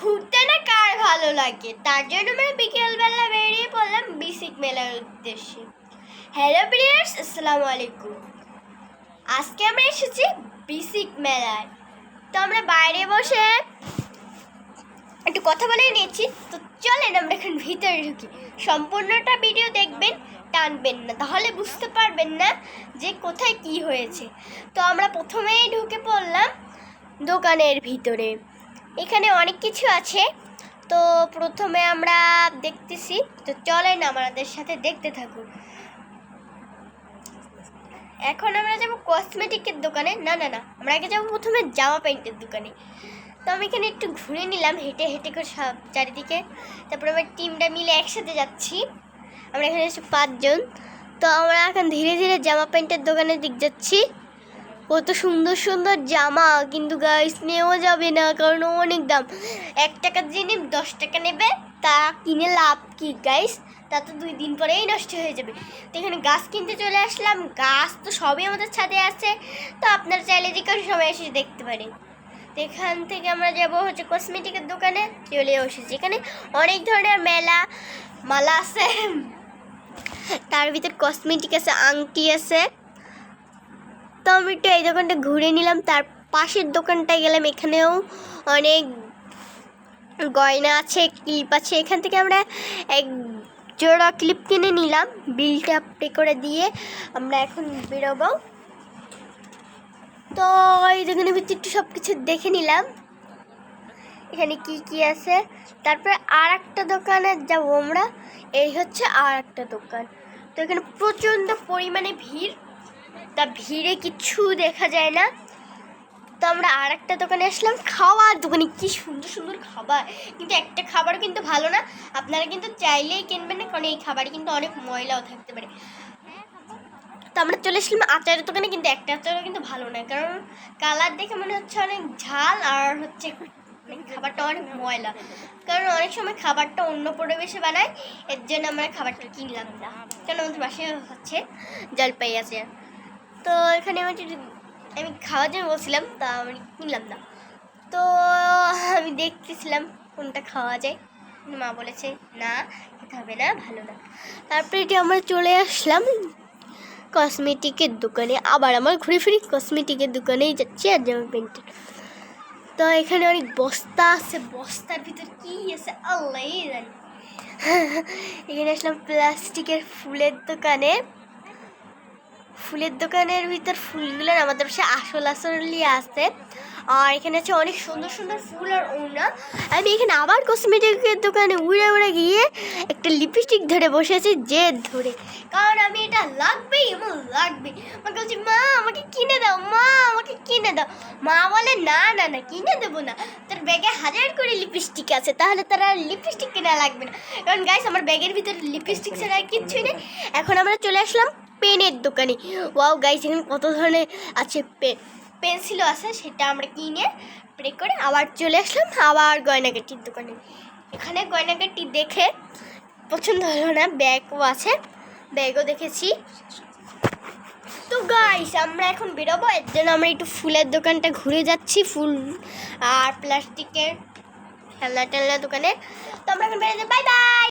ঘুরতে না কার ভালো লাগে? তার জন্য আমরা বিকেলবেলা বেরিয়ে পড়লাম বিসিক মেলার উদ্দেশ্যে। হ্যালো প্রিয়ার্স আসসালামু আলাইকুম। আজকে আমরা এসেছি বিসিক মেলায়। তো আমরা বাইরে বসে একটু কথা বলে নিয়েছি। তো চলেন আমরা এখন ভিতরে ঢুকি। সম্পূর্ণটা ভিডিও দেখবেন, টানবেন না। তাহলে বুঝতে পারবেন না যে কোথায় কি হয়েছে। তো আমরা প্রথমেই ঢুকে পড়লাম দোকানের ভিতরে। এখানে অনেক কিছু আছে। তো প্রথমে আমরা দেখতেছি, তো চলেন আমাদের সাথে দেখতে থাকুন। এখন আমরা যাব কসমেটিকের দোকানে। না না না, আমরা আগে যাব প্রথমে জামা প্যান্টের দোকানে। তো আমি এখানে একটু ঘুরে নিলাম, হেঁটে হেঁটে করে সব চারিদিকে। তারপরে আমার টিমটা মিলে একসাথে যাচ্ছি। আমরা এখানে এসে পাঁচজন। তো আমরা এখন ধীরে ধীরে জামা প্যান্টের দোকানের দিক যাচ্ছি। কত সুন্দর সুন্দর জামা, কিন্তু গাইস নেওয়া যাবে না, কারণ অনেক দাম। এক টাকার জিনিস, দশ টাকা নেবে, তা কিনে লাভ কি গাইস তা তো দুই দিন পরেই নষ্ট হয়ে যাবে। তো এখানে গাছ কিনতে চলে আসলাম। গাছ তো সবই আমাদের ছাদে আছে। তো আপনারা চাইলে যে কোনো সময় এসে দেখতে পারেন। এখান থেকে আমরা যাব হচ্ছে কসমেটিকের দোকানে। চলে এসেছি এখানে। অনেক ধরনের মেলা, মালা আছে। তার ভিতর কসমেটিক আছে, আংটি আছে। তো আমি একটু এই দোকানটা ঘুরে নিলাম। তার পাশের দোকানটায় গেলাম। এখানেও অনেক গয়না আছে, ক্লিপ আছে। এখান থেকে আমরা এক জোড়া ক্লিপ কিনে নিলাম। বিলটা পে করে দিয়ে আমরা এখন বেরোবো। তো এই দোকানের ভিতরে একটু সব কিছু দেখে নিলাম। এখানে কি কি আছে? তারপরে আর একটা দোকানে যাব আমরা। এই হচ্ছে আর একটা দোকান। তো এখানে প্রচণ্ড পরিমাণে ভিড়। তা ভিড়ে কিছু দেখা যায় না। তো আমরা আর একটা দোকানে আসলাম, খাওয়ার দোকানে। কি সুন্দর সুন্দর খাবার। কিন্তু একটা খাবার কিন্তু ভালো না। আপনারা কিন্তু চাইলেই কিনবেন না, কারণ এই খাবারে কিন্তু অনেক ময়লাও থাকতে পারে। তো আমরা চলে এসলাম আচারের দোকানে, কিন্তু একটা আচারও কিন্তু ভালো না। কারণ কালার দেখে মনে হচ্ছে অনেক ঝাল আর হচ্ছে মানে খাবারটা অনেক ময়লা। কারণ অনেক সময় খাবারটা অন্য পরিবেশে বানায়, এর জন্য আমরা খাবারটা কিনলাম না। কারণ আমাদের বাসায় হচ্ছে জলপাই আছে। তো এখানে আমি আমি খাওয়ার জন্য বলছিলাম, তা আমি কিনলাম না। তো আমি দেখতেছিলাম কোনটা খাওয়া যায়। মা বলেছে, না, খেতে হবে না, ভালো না। তারপরে এটি আমরা চলে আসলাম কসমেটিকের দোকানে। আবার আমার ঘুরে ফিরি কসমেটিকের দোকানেই যাচ্ছি আর জামা প্যান্টের। তো এখানে অনেক বস্তা আছে। বস্তার ভিতর কি আছে? আল্লাহ জানি। এখানে আসলাম প্লাস্টিকের ফুলের দোকানে। ফুলের দোকানের ভিতর ফুলগুলো আমাদের পাশে আসল আসলি আছে আর এখানে আছে অনেক সুন্দর সুন্দর ফুল আর ওনা আমি এখানে আবার কসমেটিকের দোকানে উড়ে উড়ে গিয়ে একটা লিপস্টিক ধরে বসে আছি, জেদ ধরে। কারণ আমি এটা লাগবেই, আমার লাগবে আমাকে বলছি, মা, আমাকে কিনে দাও, মা, আমাকে কিনে দাও। মা বলে, না না না, কিনে দেবো না। তোর ব্যাগে হাজার করে লিপস্টিক আছে, তাহলে তার আর লিপস্টিক কেনা লাগবে না। কারণ গাইস আমার ব্যাগের ভিতরে লিপস্টিক ছাড়া আর কিচ্ছুই নেই। এখন আমরা চলে আসলাম পেনের দোকানে। ওয়াও গাইস এখানে কত ধরনের আছে পেন পেন্সিলও আছে, সেটা আমরা কিনে প্রে করে আবার চলে আসলাম আবার গয়নাগাটির দোকানে। এখানে গয়নাগাটি দেখে পছন্দ হলো না, ব্যাগও আছে, ব্যাগও দেখেছি। তো গাইস আমরা এখন বেরোবো, এর জন্য আমরা একটু ফুলের দোকানটা ঘুরে যাচ্ছি, ফুল আর প্লাস্টিকের খেলনা টেলনা দোকানে। তো আমরা এখন বেরোতে বাই বাই